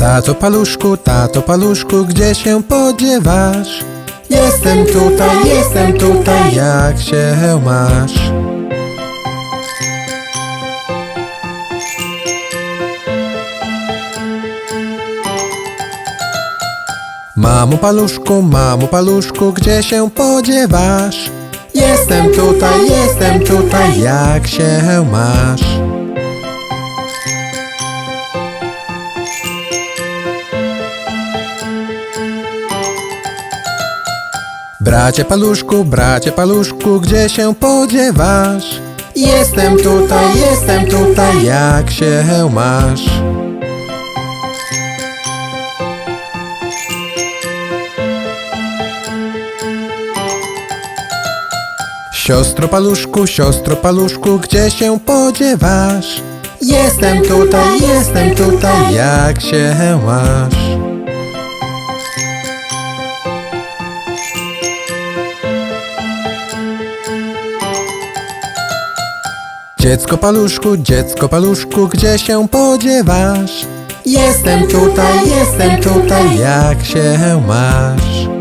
Tato paluszku, tato paluszku, gdzie się podziewasz? Jestem tutaj, jestem tutaj, jak się masz? Mamo paluszku, mamo paluszku, gdzie się podziewasz? Jestem tutaj, jestem tutaj, jak się masz? Bracie paluszku, bracie paluszku, gdzie się podziewasz? Jestem tutaj, jestem tutaj, jak się masz? Siostro paluszku, siostro paluszku, gdzie się podziewasz? Jestem tutaj, jestem tutaj, jak się masz? Dziecko paluszku, dziecko paluszku, gdzie się podziewasz? Jestem tutaj, jestem tutaj, jak się masz?